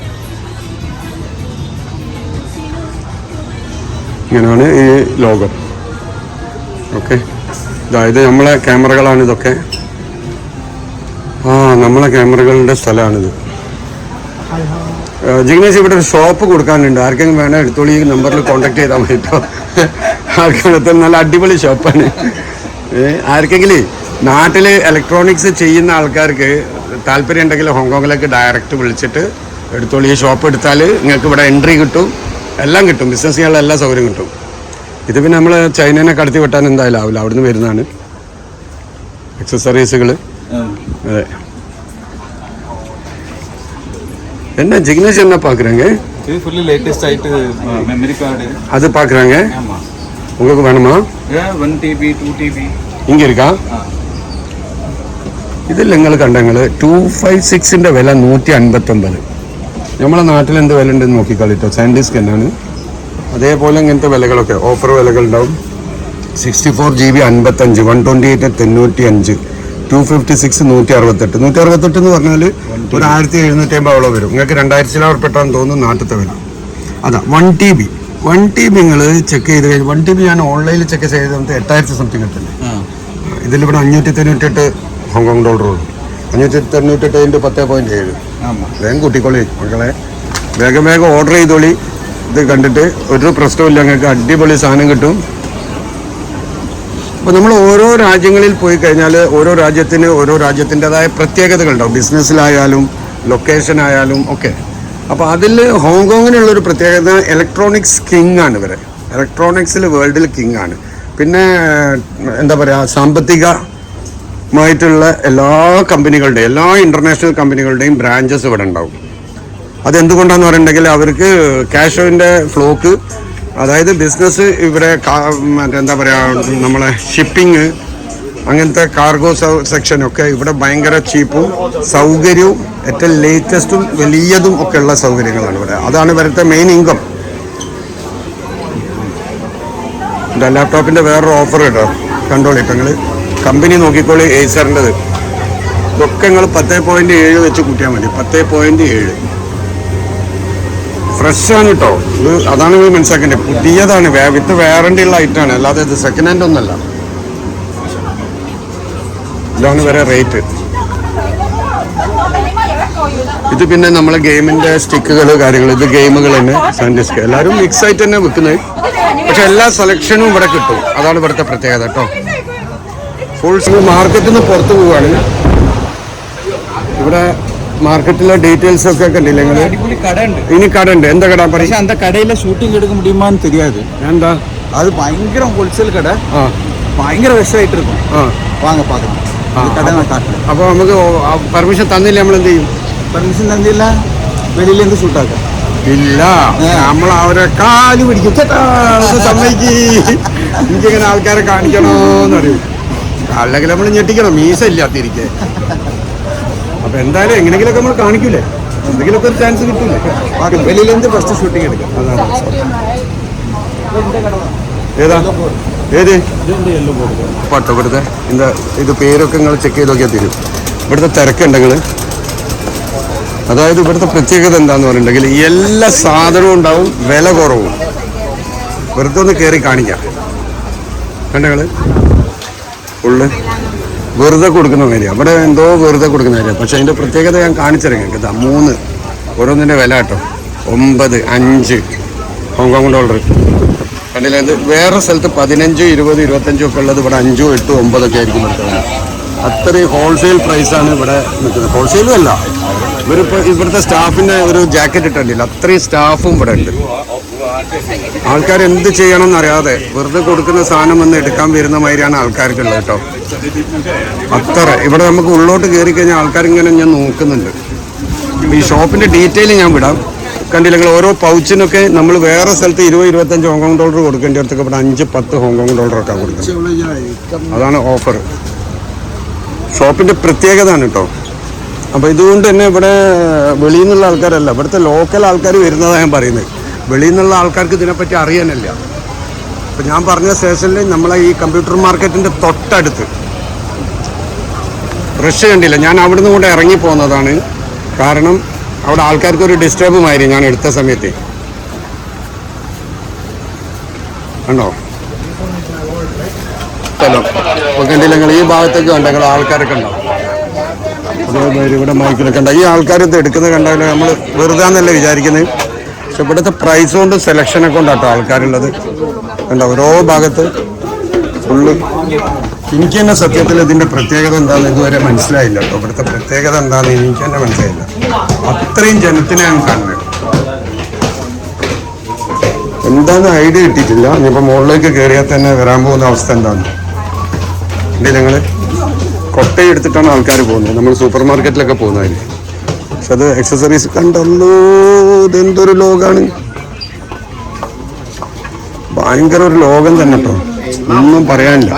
ഇങ്ങനെയാണ് ഈ ലോകം. ഓക്കെ അതായത് നമ്മളെ ക്യാമറകളാണ് ഇതൊക്കെ. ആ നമ്മളെ ക്യാമറകളുടെ സ്ഥലമാണിത്. ജിഗ്നേഷ് ഇവിടെ ഒരു ഷോപ്പ് കൊടുക്കാനുണ്ട്. ആർക്കെങ്കിലും വേണം എടുത്തോളി ഈ നമ്പറിൽ കോൺടാക്ട് ചെയ്താൽ മതി കേട്ടോ നല്ല അടിപൊളി ഷോപ്പാണ് ആർക്കെങ്കിലും നാട്ടിൽ ഇലക്ട്രോണിക്സ് ചെയ്യുന്ന ആൾക്കാർക്ക് താല്പര്യം ഉണ്ടെങ്കിൽ ഹോങ്കോങ്ങിലേക്ക് ഡയറക്റ്റ് വിളിച്ചിട്ട് എടുത്തോളി ഈ ഷോപ്പ് എടുത്താൽ നിങ്ങൾക്ക് ഇവിടെ എൻട്രി കിട്ടും എല്ലാം കിട്ടും ബിസിനസ് ചെയ്യാനുള്ള എല്ലാ സൗകര്യം കിട്ടും ഇത് പിന്നെ നമ്മൾ ചൈനനെ കടത്തി വെട്ടാൻ എന്തായാലും ആവില്ല അവിടുന്ന് വരുന്നതാണ് അക്സസറീസുകൾ അതെ என்ன ஜிக்னேஷ் என்ன பார்க்குறாங்க இது ஃபுல்லி லேட்டஸ்ட் ஆயிட்டு மெமரி கார்டு அது பார்க்குறாங்க ஆமாம் உங்களுக்கு வேணுமா ஒன் டிபி டூ டிபி ഇങ്ങ ഇരിക്കാ ഇതിൽ നിങ്ങൾ കണ്ടങ്ങൾ ടു ഫൈവ് സിക്സിൻ്റെ വില നൂറ്റി അൻപത്തൊമ്പത് നമ്മളെ നാട്ടിൽ എന്ത് വില ഉണ്ടെന്ന് നോക്കിക്കളിട്ടോ സാൻഡിസ്ക് എന്നാണ് അതേപോലെ ഇങ്ങനത്തെ വിലകളൊക്കെ ഓഫർ വിലകൾ ഉണ്ടാവും സിക്സ്റ്റി ഫോർ ജി ബി അൻപത്തഞ്ച് വൺ ട്വൻറ്റി എയ്റ്റ് തൊണ്ണൂറ്റി അഞ്ച് ടു ഫിഫ്റ്റി സിക്സ് നൂറ്റി അറുപത്തെട്ട് നൂറ്റി അറുപത്തെട്ട് എന്ന് പറഞ്ഞാൽ ഒരു ആയിരത്തി എഴുന്നൂറ്റി അമ്പത് അവളോ വരും നിങ്ങൾക്ക് രണ്ടായിരത്തി ചിലവർപ്പെട്ടാന്ന് തോന്നുന്നു നാട്ടിലത്തെ വില അതാ one T B one T B നിങ്ങൾ ചെക്ക് ചെയ്ത് കഴിഞ്ഞു വൺ ടി ബി ഞാൻ ഓൺലൈനിൽ ചെക്ക് ചെയ്ത് നമുക്ക് എട്ടായിരത്തി സംതിങ് കിട്ടില്ലേ ഇതിലിവിടെ അഞ്ഞൂറ്റി തൊണ്ണൂറ്റെട്ട് ഹോങ്കോങ് ഡോളറുള്ളൂ അഞ്ഞൂറ്റി തൊണ്ണൂറ്റെട്ട് അതിന്റെ പത്തേ പോയിന്റ് ഏഴ്. വേഗം കൂട്ടിക്കോളി മക്കളെ. വേഗം വേഗം ഓർഡർ ചെയ്തോളി. ഇത് കണ്ടിട്ട് ഒരു പ്രശ്നമില്ല ഞങ്ങൾക്ക് അടിപൊളി സാധനം കിട്ടും. അപ്പോൾ നമ്മൾ ഓരോ രാജ്യങ്ങളിൽ പോയി കഴിഞ്ഞാൽ ഓരോ രാജ്യത്തിന് ഓരോ രാജ്യത്തിന്റെതായ പ്രത്യേകതകളുണ്ടാവും ബിസിനസ്സിലായാലും ലൊക്കേഷൻ ആയാലും ഒക്കെ. അപ്പോൾ അതിൽ ഹോങ്കോങ്ങിനുള്ളൊരു പ്രത്യേകത ഇലക്ട്രോണിക്സ് കിങ് ആണ് ഇവരെ. ഇലക്ട്രോണിക്സിൽ വേൾഡിൽ കിങ് ആണ്. പിന്നെ എന്താ പറയുക സാമ്പത്തികമായിട്ടുള്ള എല്ലാ കമ്പനികളുടെയും എല്ലാ ഇന്റർനാഷണൽ കമ്പനികളുടെയും ബ്രാഞ്ചസ് ഇവിടെ ഉണ്ടാവും. അതെന്തുകൊണ്ടാന്ന് പറഞ്ഞിട്ടുണ്ടെങ്കിൽ അവർക്ക് ക്യാഷോവിന്റെ ഫ്ലോക്ക് അതായത് ബിസിനസ് ഇവിടെ എന്താ പറയുക നമ്മളെ ഷിപ്പിംഗ് അങ്ങനത്തെ കാർഗോ സെക്ഷനൊക്കെ ഇവിടെ ഭയങ്കര ചീപ്പും സൗകര്യവും ഏറ്റവും ലേറ്റസ്റ്റും വലിയതും ഒക്കെ ഉള്ള സൗകര്യങ്ങളാണ് ഇവിടെ. അതാണ് ഇവരുടെ മെയിൻ ഇൻകം എന്റെ ലാപ്ടോപ്പിന്റെ വേറൊരു ഓഫർ കേട്ടോ. കണ്ടോളി നിങ്ങൾ കമ്പനി നോക്കിക്കോളി ഏസറിന്റെത് ഇതൊക്കെ നിങ്ങൾ പത്തേ പോയിന്റ് ഏഴ് വെച്ച് കൂട്ടിയാൽ മതി. പത്തേ പോയിന്റ് ഏഴ്. ഫ്രഷാണ് കേട്ടോ. ഇത് അതാണ് നിങ്ങൾ മനസ്സിലാക്കേണ്ടത്. പുതിയതാണ്. വിത്ത് വാറണ്ടി ഉള്ള ഐറ്റാണ് അല്ലാതെ ഇത് സെക്കൻഡ് ഹാൻഡ് ഒന്നല്ല ഇതാണ് വരെ റേറ്റ് ഇത് പിന്നെ നമ്മളെ ഗെയിമിന്റെ സ്റ്റിക്കുകൾ കാര്യങ്ങൾ ഇത് ഗെയിമുകൾ തന്നെ സാൻഡിസ്ക് എല്ലാവരും മിക്സ് ആയിട്ട് തന്നെ വെക്കുന്നത്. പക്ഷെ എല്ലാ സെലക്ഷനും ഇവിടെ കിട്ടും. അതാണ് ഇവിടുത്തെ പ്രത്യേകത കേട്ടോ ഫുൾ മാർക്കറ്റിൽ നിന്ന് പുറത്ത് പോവുകയാണ് ഇവിടെ മാർക്കറ്റിലെ ഡീറ്റെയിൽസ് ഒക്കെ കണ്ടില്ലേ നിങ്ങൾ ഇനി കട ഉണ്ട് എന്താ കട പറയാ? അന്ത കടയിലെ ഷൂട്ടിംഗ് എടുക്ക മുടിയുമാന്ന് തെരിയാതെ. എന്താ? അത് ഭയങ്കര ഹോൾസെയിൽ കട. ഭയങ്കര വിഷമായിട്ടിരിക്കും വാങ്ങ പാക്കണം കട അപ്പോൾ നമുക്ക് പെർമിഷൻ തന്നില്ല നമ്മൾ എന്ത് ചെയ്യും? പെർമിഷൻ തന്നില്ല. വെളിയിൽ എന്ത് ഷൂട്ടാക്കാം ഇല്ല. നമ്മൾ അവരെ കാൽ പിടിക്കും. സമ്മതിക്ക്. എനിക്കിങ്ങനെ ആൾക്കാരെ കാണിക്കണോന്ന് പറയും അല്ലെങ്കിൽ നമ്മൾ ഞെട്ടിക്കണം. മീസ ഇല്ലാത്തിരിക്കെ. അപ്പൊ എന്തായാലും എങ്ങനെങ്കിലൊക്കെ നമ്മൾ കാണിക്കൂലേ? എന്തെങ്കിലുമൊക്കെ ഒരു ചാൻസ് കിട്ടൂലേ? വെളിയിലെന്ത് ഫസ്റ്റ് ഷൂട്ടിംഗ് എടുക്കാം? അതാണ്. ഏതാ? ഏത്? പട്ടോ ഇവിടുത്തെ എന്താ ഇത് പേരൊക്കെ നിങ്ങൾ ചെക്ക് ചെയ്ത് നോക്കിയാൽ തരും. ഇവിടുത്തെ തിരക്കുണ്ടെങ്കിൽ അതായത് ഇവിടുത്തെ പ്രത്യേകത എന്താന്ന് പറഞ്ഞിട്ടുണ്ടെങ്കിൽ എല്ലാ സാധനവും ഉണ്ടാവും വില കുറവും. വെറുതെ ഒന്ന് കയറി കാണിക്കാം. കണ്ടങ്ങൾ ഫുള്ള് വെറുതെ കൊടുക്കുന്ന മാതിരി അവിടെ എന്തോ വെറുതെ കൊടുക്കുന്ന മാതിരി പക്ഷെ അതിന്റെ പ്രത്യേകത ഞാൻ കാണിച്ചിറങ്ങി കേട്ടോ മൂന്ന്. ഓരോന്നിന്റെ വില കേട്ടോ. ഒമ്പത് അഞ്ച്. ഹോങ്കോങ് ഡോളർ കണ്ടില്ലേ? വേറെ സ്ഥലത്ത് പതിനഞ്ച് ഇരുപത് ഇരുപത്തഞ്ചും ഒക്കെ ഉള്ളത് ഇവിടെ അഞ്ചോ എട്ടോ ഒമ്പതൊക്കെ ആയിരിക്കും നിൽക്കുന്നത്. അത്രയും ഹോൾസെയിൽ പ്രൈസാണ് ഇവിടെ നിൽക്കുന്നത്. ഹോൾസെയിലും അല്ല. ഇവരിപ്പോൾ ഇവിടുത്തെ സ്റ്റാഫിന്റെ ഒരു ജാക്കറ്റ് ഇട്ടിട്ടില്ല. അത്രയും സ്റ്റാഫും ഇവിടെ ഉണ്ട്. ആൾക്കാർ എന്ത് ചെയ്യണം എന്നറിയാതെ വെറുതെ കൊടുക്കുന്ന സാധനം വന്ന് എടുക്കാൻ വരുന്ന മാതിരിയാണ് ആൾക്കാർക്കുള്ളത് കേട്ടോ. അത്ര. ഇവിടെ നമുക്ക് ഉള്ളോട്ട് കയറി കഴിഞ്ഞാൽ ആൾക്കാർ ഇങ്ങനെ ഞാൻ നോക്കുന്നുണ്ട്. ഈ ഷോപ്പിന്റെ ഡീറ്റെയിൽ ഞാൻ വിടാം. കണ്ടില്ല ഓരോ പൗച്ചിനൊക്കെ നമ്മൾ വേറെ സ്ഥലത്ത് ഇരുപത് ഇരുപത്തഞ്ച് ഹോങ്കോങ് ഡോളർ കൊടുക്കേണ്ട അടുത്തൊക്കെ ഇവിടെ അഞ്ച് പത്ത് ഹോങ്കോങ് ഡോളറൊക്കെ കൊടുക്കുന്നത്. അതാണ് ഓഫർ. ഷോപ്പിന്റെ പ്രത്യേകതയാണ് കേട്ടോ. അപ്പോൾ ഇതുകൊണ്ട് തന്നെ ഇവിടെ വെളിയിൽ നിന്നുള്ള ആൾക്കാരല്ല ഇവിടുത്തെ ലോക്കൽ ആൾക്കാർ വരുന്നതാണ് ഞാൻ പറയുന്നത്. വെളിയിൽ നിന്നുള്ള ആൾക്കാർക്ക് ഇതിനെപ്പറ്റി അറിയാനില്ല. അപ്പം ഞാൻ പറഞ്ഞ സ്റ്റേഷനിൽ നമ്മളെ ഈ കമ്പ്യൂട്ടർ മാർക്കറ്റിന്റെ തൊട്ടടുത്ത്. റഷ്യ കണ്ടില്ല ഞാൻ അവിടുന്ന് കൊണ്ട് ഇറങ്ങി പോകുന്നതാണ് കാരണം അവിടെ ആൾക്കാർക്ക് ഒരു ഡിസ്റ്റർബുമായിരുന്നു ഞാൻ എടുത്ത സമയത്ത്. കണ്ടോ? സ്ഥലം കണ്ടില്ല നിങ്ങൾ ഈ ഭാഗത്തേക്ക് കണ്ടെങ്കിൽ ആൾക്കാരൊക്കെ ഉണ്ടാവും ഇവിടെ മൈക്കിലൊക്കെ ഉണ്ട്. ഈ ആൾക്കാർ ഇത് എടുക്കുന്നത് കണ്ടാൽ നമ്മൾ വെറുതെ എന്നല്ലേ വിചാരിക്കുന്നത്? പക്ഷെ ഇവിടുത്തെ പ്രൈസ് കൊണ്ട് സെലക്ഷനൊക്കെ കൊണ്ടാട്ടോ ആൾക്കാരുള്ളത്. കണ്ടോ? ഓരോ ഭാഗത്ത് ഫുള്ള് എനിക്ക് തന്നെ സത്യത്തിൽ ഇതിന്റെ പ്രത്യേകത എന്താണെന്ന് ഇതുവരെ മനസ്സിലായില്ല കേട്ടോ. ഇവിടുത്തെ പ്രത്യേകത എന്താണെന്ന് എനിക്ക് തന്നെ മനസ്സിലായില്ല. അത്രയും ജനത്തിനെ ഞാൻ കണ്ടു. എന്താന്ന് ഐഡിയ കിട്ടിയിട്ടില്ല. ഇനിയിപ്പോ മുകളിലേക്ക് കയറിയാൽ തന്നെ വരാൻ പോകുന്ന അവസ്ഥ എന്താണ് ഇല്ലേ ഞങ്ങൾ? കൊട്ടയെടുത്തിട്ടാണ് ആൾക്കാർ പോകുന്നത്. നമ്മൾ സൂപ്പർ മാർക്കറ്റിലൊക്കെ പോകുന്നതിന് പക്ഷെ അത് എക്സസറീസ് കണ്ടല്ലോ ഇതെന്തൊരു ലോകാണ്. ഭയങ്കര ഒരു ലോകം തന്നെ കേട്ടോ. ഒന്നും പറയാനില്ല.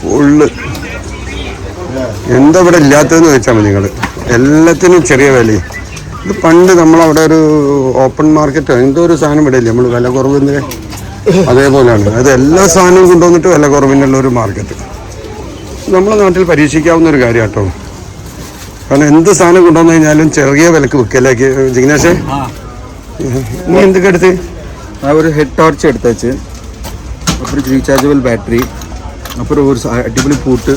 ഫുള്ള് എന്താ ഇവിടെ ഇല്ലാത്തതെന്ന് ചോദിച്ചാൽ മതി നിങ്ങൾ എല്ലാത്തിനും ചെറിയ വിലയും. ഇത് പണ്ട് നമ്മളവിടെ ഒരു ഓപ്പൺ മാർക്കറ്റ് എന്തോ ഒരു സാധനം ഇടയില്ല നമ്മൾ വില കുറവിന്റെ അതേപോലെയാണ്. അത് എല്ലാ സാധനവും കൊണ്ടുവന്നിട്ട് വില കുറവിനുള്ള ഒരു മാർക്കറ്റ് നമ്മളെ നാട്ടിൽ പരീക്ഷിക്കാവുന്ന ഒരു കാര്യം കേട്ടോ കാരണം എന്ത് സാധനം കൊണ്ടുവന്നു കഴിഞ്ഞാലും ചെറിയ വിലക്ക് വിൽക്കലേക്ക് ജിഗ്നേഷേ? നീ എന്തൊക്കെ എടുത്ത്? ഒരു ഹെഡ് ടോർച്ച് എടുത്തേച്ച് അപ്പുറം റീചാർജബിൾ ബാറ്ററി അപ്പുറം ഒരു അടിപൊളി പൂട്ട്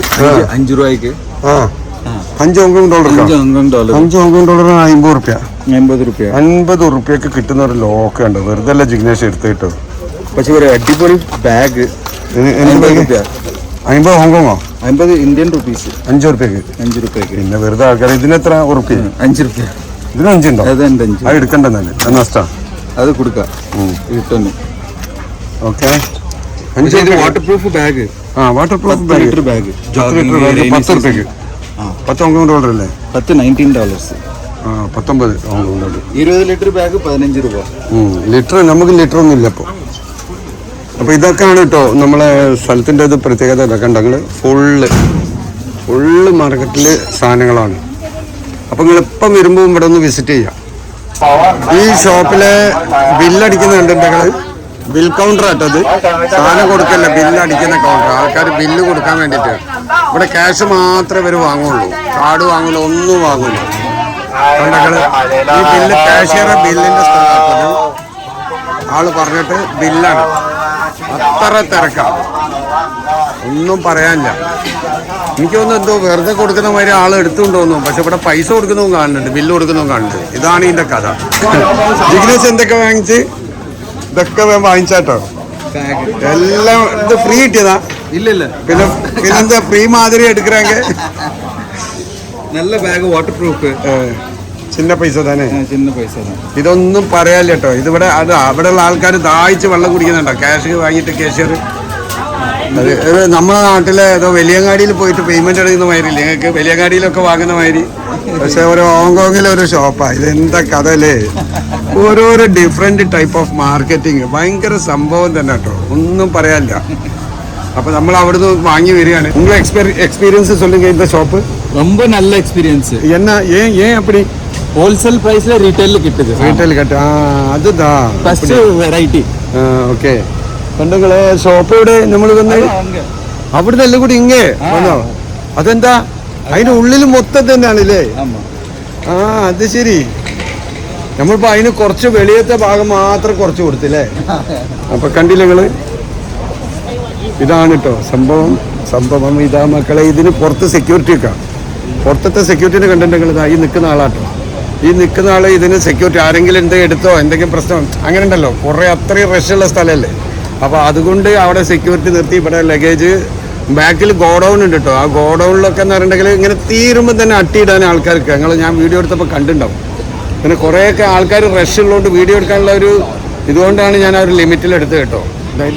അഞ്ച് രൂപയ്ക്ക്. ആ. അഞ്ച് ഹോങ്കോങ് ഡോളർ അഞ്ച് ഹോങ്കോങ് ഡോളർ അമ്പത് റുപ്യ. അമ്പത് റുപ്യ. അൻപത് റുപ്യക്ക് കിട്ടുന്ന ഒരു ലോക്ക് ഉണ്ട് വെറുതെ അല്ല ജിഗ്നേഷ് എടുത്ത് പക്ഷെ ഒരു അടിപൊളി ബാഗ് അമ്പത് ഹോങ്കോങ്ങോ? അമ്പത് ഇന്ത്യൻ റുപ്പീസ് അഞ്ച് റുപ്യക്ക്. അഞ്ച് റുപ്യക്ക്. പിന്നെ വെറുതെ ആൾക്കാർ ഇതിനെത്ര റുപ്യ അഞ്ച് റുപ്യ. ഇതിന് അഞ്ചുണ്ടോ അത് എടുക്കണ്ടെന്നല്ലേ അത് നഷ്ടമാണ് അത് കൊടുക്കാം. കിട്ടുന്നു ഓക്കെ. വാട്ടർ പ്രൂഫ് ബാഗ് ആ വാട്ടർ പ്രൂഫ് ബാഗ് ബാഗ് പത്ത് റുപ്യക്ക്. പത്ത് ഹോങ്കോങ് ഡോളർ അല്ലേ? പത്ത് നയന്റീൻ ഡോളേഴ്സ് ആ പത്തൊമ്പത് ഹോങ്കോങ് ഡോളർ ഇരുപത് ലിറ്റർ ബാഗ് പതിനഞ്ച് രൂപ. ലിറ്റർ നമുക്ക് ലിറ്റർ ഒന്നും ഇല്ല അപ്പോൾ അപ്പോൾ ഇതൊക്കെയാണ് കേട്ടോ നമ്മളെ സ്ഥലത്തിന്റെ ഇത് പ്രത്യേകത ഇതൊക്കെ ഉണ്ടെങ്കിൽ ഫുള്ള് ഫുള്ള് മാർക്കറ്റിൽ സാധനങ്ങളാണ്. അപ്പോൾ നിങ്ങൾ ഇപ്പം വരുമ്പോൾ ഇവിടെ ഒന്ന് വിസിറ്റ് ചെയ്യാം. ഈ ഷോപ്പിലെ ബില്ലടിക്കുന്നുണ്ട് കണ്ടിട്ടുണ്ടെങ്കിൽ ബിൽ കൗണ്ടർ ആട്ടത് സാധനം കൊടുക്കല്ല ബില്ല് അടിക്കുന്ന കൗണ്ടർ ആൾക്കാർ ബില്ല് കൊടുക്കാൻ വേണ്ടിയിട്ട്. ഇവിടെ ക്യാഷ് മാത്രമേ ഇവർ വാങ്ങുള്ളൂ. കാർഡ് വാങ്ങുള്ളൂ ഒന്നും വാങ്ങുള്ളൂ ഈ ബില്ല് കാഷ്യറെ ബില്ലിന്റെ സ്ഥലമാക്കുന്നത് ആൾ പറഞ്ഞിട്ട് ബില്ലാണ്. അത്ര തിരക്കാണ് ഒന്നും പറയാനില്ല. എനിക്കൊന്നും എന്തോ വെറുതെ കൊടുക്കുന്ന മാതിരി ആൾ എടുത്തുകൊണ്ട് തോന്നുന്നു പക്ഷെ ഇവിടെ പൈസ കൊടുക്കുന്നതും കാണുന്നുണ്ട് ബില്ല് കൊടുക്കുന്നതും കാണുന്നുണ്ട്. ഇതാണ് ഇതിന്റെ കഥ. ജിഗ്നേഷ് എന്തൊക്കെ വാങ്ങിച്ച്? ഇതൊക്കെ ഞാൻ വാങ്ങിച്ചാട്ടോ. എല്ലാം ഇത് ഫ്രീ കിട്ടിയതാ. ഇല്ല പിന്നെ പിന്നെ പിന്നെന്താ ഫ്രീ മാതിരി എടുക്കണമെങ്കിൽ നല്ല ബാഗ് വാട്ടർ പ്രൂഫ് ചിന്ന പൈസ തന്നെ. ചിന്ന പൈസ ഇതൊന്നും പറയാല്ല കേട്ടോ ഇതിവിടെ അത് അവിടെയുള്ള ആൾക്കാർ ദാഹിച്ച് വെള്ളം കുടിക്കുന്നുണ്ടോ? ക്യാഷ് വാങ്ങിയിട്ട് കാഷ്യർ നമ്മുടെ നാട്ടിലെ ഏതോ വലിയങ്ങാടിയിൽ പോയിട്ട് പേയ്മെന്റ് എടുക്കുന്ന മാതിരി നിങ്ങൾക്ക് വലിയങ്ങാടിയിലൊക്കെ വാങ്ങുന്ന മാതിരി. പക്ഷെ ഒരു ഹോങ്കോങ്ങിലെ ഒരു ഷോപ്പാണ് ഇത് എന്താ കഥ അല്ലേ? ഓരോരോ ഡിഫറെന്റ് ടൈപ്പ് ഓഫ് മാർക്കറ്റിങ് ഭയങ്കര സംഭവം തന്നെ കേട്ടോ. ഒന്നും പറയാനില്ല. അപ്പോൾ നമ്മൾ അവിടുന്ന് വാങ്ങി വരികയാണ്. നിങ്ങൾ എക്സ്പീരിയൻസ് சொல்லுங்க ഷോപ്പ് ஷாப் ரொம்ப நல்ல எக்ஸ்பீரியன்ஸ் என்ன ஏன் ஏன் அப்படி ஹோல்சேல் பிரைஸ்ல ரீட்டைல் கிட்டுது ரீட்டைல் கட்டு ஆ அதுதான் ஃபர்ஸ்ட் வெரைட்டி ഓക്കെ കണ്ടുങ്ങളെ ഷോപ്പ് ഇവിടെ നമ്മൾ വന്ന് അവിടുന്ന് എല്ലാം കൂടി ഇങ്ങേ വന്നോ? അതെന്താ? അതിന്റെ ഉള്ളിൽ മൊത്തം തന്നെയാണല്ലേ? ആ അത് ശരി. നമ്മളിപ്പോ അതിന് കുറച്ച് വെളിയത്തെ ഭാഗം മാത്രം കുറച്ച് കൊടുത്തില്ലേ? അപ്പൊ കണ്ടില്ല നിങ്ങൾ? ഇതാണ് കേട്ടോ സംഭവം. സംഭവം ഇതാ മക്കളെ ഇതിന് പുറത്ത് സെക്യൂരിറ്റി ഒക്കെ. പുറത്തത്തെ സെക്യൂരിറ്റിനെ കണ്ടിട്ടുണ്ടെങ്കിൽ ഇതാ ഈ നിൽക്കുന്ന ആളാട്ടോ. ഈ നിൽക്കുന്ന ആൾ ഇതിന് സെക്യൂരിറ്റി ആരെങ്കിലും എന്തെങ്കിലും എടുത്തോ എന്തെങ്കിലും പ്രശ്നം അങ്ങനെ ഉണ്ടല്ലോ. കുറെ അത്രയും റഷുള്ള സ്ഥലമല്ലേ അപ്പൊ അതുകൊണ്ട് അവിടെ സെക്യൂരിറ്റി നിർത്തി ഇവിടെ ലഗേജ് ബാക്കിൽ ഗോഡൗൺ ഉണ്ട് കേട്ടോ ആ ഗോഡൗണിലൊക്കെ എന്ന് പറഞ്ഞിട്ടുണ്ടെങ്കിൽ ഇങ്ങനെ തീരുമ്പോൾ തന്നെ അട്ടിയിടാൻ ആൾക്കാർക്ക്. ഞങ്ങൾ ഞാൻ വീഡിയോ എടുത്തപ്പോൾ കണ്ടിട്ടുണ്ടാവും. പിന്നെ കുറേയൊക്കെ ആൾക്കാർ റഷ് ഉള്ളതുകൊണ്ട് വീഡിയോ എടുക്കാനുള്ള ഒരു ഇതുകൊണ്ടാണ് ഞാൻ ആ ഒരു ലിമിറ്റിൽ എടുത്ത് കേട്ടോ.